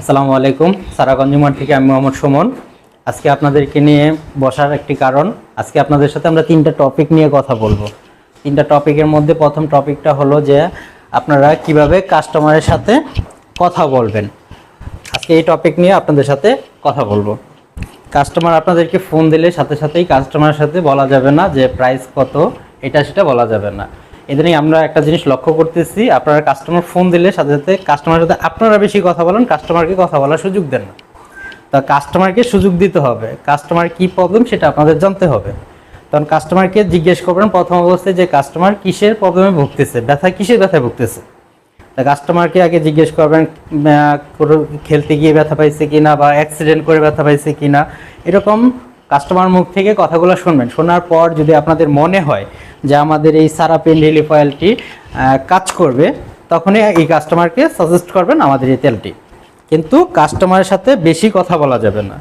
আসসালামু আলাইকুম সারা কনজিউমার থেকে আমি মোহাম্মদ সুমন। আজকে আপনাদেরকে নিয়ে বসার একটি কারণ, আজকে আপনাদের সাথে আমরা তিনটা টপিক নিয়ে কথা বলব। তিনটা টপিকের মধ্যে প্রথম টপিকটা হলো যে, আপনারা কীভাবে কাস্টমারের সাথে কথা বলবেন। আজকে এই টপিক নিয়ে আপনাদের সাথে কথা বলব। কাস্টমার আপনাদেরকে ফোন দিলে সাথে সাথেই কাস্টমারের সাথে বলা যাবে না যে প্রাইস কত, এটা সেটা বলা যাবে না। এদিনই আমরা একটা জিনিস লক্ষ্য করতেছি, আপনারা কাস্টমার ফোন দিলে সাথে সাথে কাস্টমারের সাথে আপনারা বেশি কথা বলেন কাস্টমারকে কথা বলার সুযোগ দেন না। তা কাস্টমারকে সুযোগ দিতে হবে কাস্টমার কি প্রবলেম সেটা আপনাদের জানতে হবে। তখন কাস্টমারকে জিজ্ঞেস করবেন প্রথম অবস্থায় যে কাস্টমার কিসের প্রবলেমে ভুগতেছে, ব্যথা কিসের ব্যথায় ভুগতেছে? তা কাস্টমারকে আগে জিজ্ঞেস করবেন খেলতে গিয়ে ব্যথা পাইছে কিনা বা অ্যাক্সিডেন্ট করে ব্যথা পাইছে কি না এরকম কাস্টমার মুখ থেকে কথাগুলো শুনবেন। শোনার পর যদি আপনাদের মনে হয় যে আমাদের এই সারা পেন রিলিফ অয়েলটি কাজ করবে, তখনই এই কাস্টমারকে সাজেস্ট করবেন আমাদের এই তেলটি। কিন্তু কাস্টমারের সাথে বেশি কথা বলা যাবে না।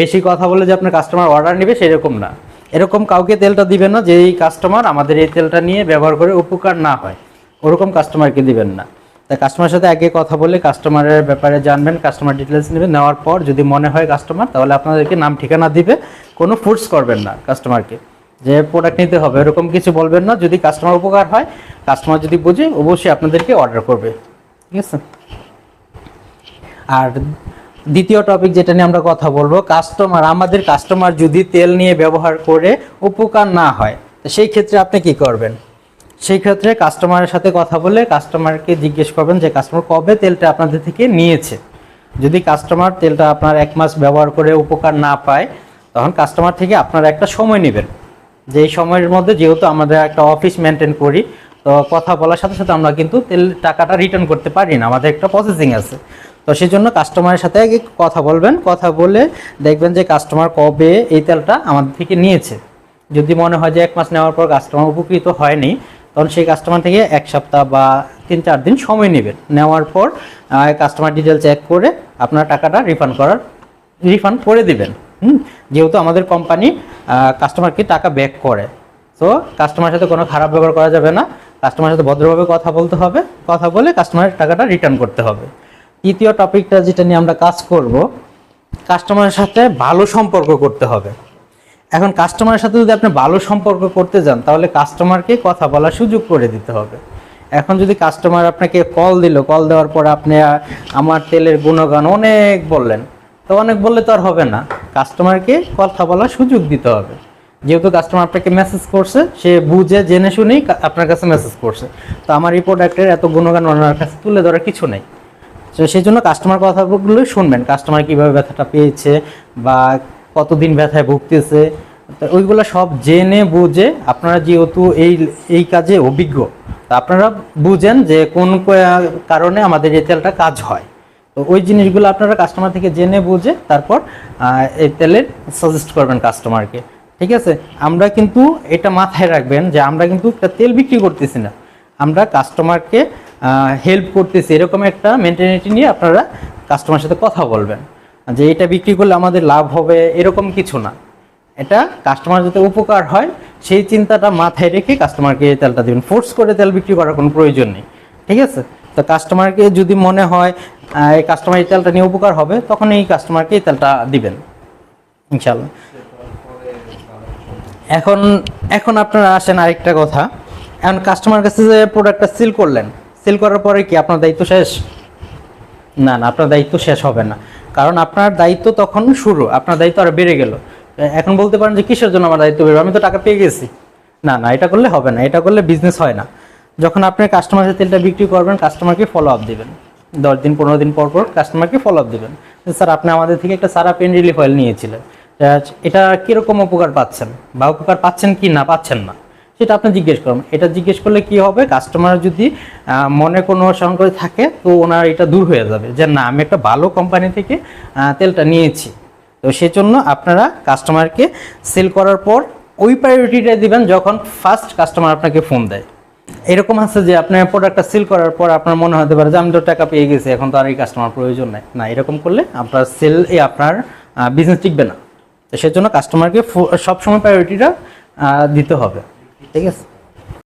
বেশি কথা বলে যে আপনার কাস্টমার অর্ডার নেবে সেরকম না। এরকম কাউকে তেলটা দিবেন না যে এই কাস্টমার আমাদের এই তেলটা নিয়ে ব্যবহার করে উপকার না হয়। ওরকম কাস্টমারকে দিবেন না। তাই কাস্টমারের সাথে আগে কথা বলে কাস্টমারের ব্যাপারে জানবেন কাস্টমার ডিটেলস নেবেন, নেওয়ার পর যদি মনে হয় কাস্টমার তাহলে আপনাদেরকে নাম ঠিকানা দিবে, কোনো ফোর্স করবেন না কাস্টমারকে যে প্রোডাক্ট নিতে হবে, এরকম কিছু বলবেন না। যদি কাস্টমার উপকার হয় কাস্টমার যদি বুঝে, অবশ্যই আপনাদেরকে অর্ডার করবে। ঠিক আছে? আর দ্বিতীয় টপিক যেটা নিয়ে আমরা কথা বলব কাস্টমার আমাদের কাস্টমার যদি তেল নিয়ে ব্যবহার করে উপকার না হয় সেই ক্ষেত্রে আপনি কি করবেন? সেই ক্ষেত্রে কাস্টমারের সাথে কথা বলে কাস্টমারকে জিজ্ঞেস করবেন যে কাস্টমার কবে তেলটা আপনাদের থেকে নিয়েছে? যদি কাস্টমার তেলটা আপনার এক মাস ব্যবহার করে উপকার না পায়, তখন কাস্টমার থেকে আপনারা একটা সময় নেবেন। যে সময়ের মধ্যে যেহেতু আমাদের একটা অফিস মেনটেন করি, তো কথা বলার সাথে সাথে আমরা কিন্তু তেল, টাকাটা রিটার্ন করতে পারি না। আমাদের একটা প্রসেসিং আছে। তো সেই জন্য কাস্টমারের সাথে আগে কথা বলবেন। কথা বলে দেখবেন যে কাস্টমার কবে এই তেলটা আমাদের থেকে নিয়েছে। যদি মনে হয় যে এক মাস নেওয়ার পর কাস্টমার উপকৃত হয়নি, তখন সেই কাস্টমার থেকে এক সপ্তাহ বা তিন, চার দিন সময় নেবেন। নেওয়ার পর কাস্টমার ডিটেল চেক করে আপনার টাকাটা রিফান্ড করার রিফান্ড করে দিবেন। হুম, যেহেতু আমাদের কোম্পানি কাস্টমারকে টাকা ব্যাক করে। তো কাস্টমারের সাথে কোনো খারাপ ব্যবহার করা যাবে না। কাস্টমারের সাথে ভদ্রভাবে কথা বলতে হবে। কথা বলে কাস্টমারের টাকাটা রিটার্ন করতে হবে। তৃতীয় টপিকটা যেটা নিয়ে আমরা কাজ করব কাস্টমারের সাথে ভালো সম্পর্ক করতে হবে। এখন কাস্টমারের সাথে যদি আপনি ভালো সম্পর্ক করতে যান, তাহলে কাস্টমারকে কথা বলার সুযোগ করে দিতে হবে। এখন যদি কাস্টমার আপনাকে কল দিল কল দেওয়ার পর আপনি, আমার তেলের গুণগান অনেক বললেন। তো অনেক বললে তো আর হবে না। কাস্টমারকে কথা বলার সুযোগ দিতে হবে। যেহেতু কাস্টমার আপনাকে মেসেজ করছে, সে বুঝে, জেনে শুনেই আপনার কাছে মেসেজ করছে। তো আমার এই প্রোডাক্টের এত গুণগান ওনার কাছে তুলে ধরার কিছু নেই। তো সেই জন্য কাস্টমার কথাগুলো শুনবেন। কাস্টমার কীভাবে ব্যথাটা পেয়েছে বা কতদিন ব্যথায় ভুগতেছে। তো ওইগুলো সব জেনে, বুঝে আপনারা যেহেতু এই এই কাজে অভিজ্ঞ, তা আপনারা বুঝেন যে কোন কারণে আমাদের এই তেলটা কাজ হয়। তো ওই জিনিসগুলো আপনারা কাস্টমার থেকে জেনে বুঝে তারপর এই তেলের সাজেস্ট করবেন কাস্টমারকে ঠিক আছে? আমরা কিন্তু এটা মাথায় রাখবেন যে আমরা কিন্তু একটা তেল বিক্রি করতেছি না। আমরা কাস্টমারকে হেল্প করতেছি। এরকম একটা মেন্টালিটি নিয়ে আপনারা কাস্টমার সাথে কথা বলবেন। যে এটা বিক্রি করলে আমাদের লাভ হবে, এরকম কিছু না। এটা কাস্টমার যাতে উপকার হয়, সেই চিন্তাটা মাথায় রেখে কাস্টমারকে এই তেলটা দেবেন। ফোর্স করে তেল বিক্রি করার কোনো প্রয়োজন নেই। ঠিক আছে? তো কাস্টমারকে যদি মনে হয় এই কাস্টমার এই তেলটা নিয়ে উপকার হবে, তখন এই কাস্টমারকে এই তেলটা দিবেন ইনশাল্লাহ এখন এখন আপনারা আসেন আরেকটা কথা। এখন কাস্টমার কাছে যে প্রোডাক্টটা সিল করলেন সিল করার পরে কি আপনার দায়িত্ব শেষ? না না, আপনার দায়িত্ব শেষ হবে না। কারণ আপনার দায়িত্ব তখন শুরু, আপনার দায়িত্ব আরও বেড়ে গেল। এখন বলতে পারেন যে কিসের জন্য আমার দায়িত্ব বেরো আমি তো টাকা পেয়ে গেছি। না না, এটা করলে হবে না, এটা করলে বিজনেস হয় না। যখন আপনি কাস্টমারের তেলটা বিক্রি করবেন কাস্টমারকে ফলো আপ দিবেন। দশ দিন, পনেরো দিন পর পর কাস্টমারকে ফলো আপ দেবেন স্যার, আপনি আমাদের থেকে একটা সারা পেন রিলিফ অয়েল নিয়েছিলেন। এটা কীরকম উপকার পাচ্ছেন? বা উপকার পাচ্ছেন কি না পাচ্ছেন না? সেটা আপনি জিজ্ঞেস করুন। এটা জিজ্ঞেস করলে কি হবে? কাস্টমার যদি মনে কোনো সংকট থাকে, তো ওনার এটা দূর হয়ে যাবে। যে, না, আমি একটা ভালো কোম্পানি থেকে তেলটা নিয়েছি। তো সেজন্য আপনারা কাস্টমারকে সেল করার পর ওই প্রায়োরিটিটা দিবেন যখন ফার্স্ট কাস্টমার আপনাকে ফোন দেয়। এরকম আছে যে আপনার প্রোডাক্টটা সেল করার পর আপনার মনে হতে পারে যে আমি তো টাকা পেয়ে গেছি, এখন তো আর এই কাস্টমার প্রয়োজন নেই। না, এরকম করলে আপনার সেল এ আপনার বিজনেস টিকবে না। তো সেজন্য কাস্টমারকে সবসময় প্রায়োরিটিটা দিতে হবে। ঠিক আছে?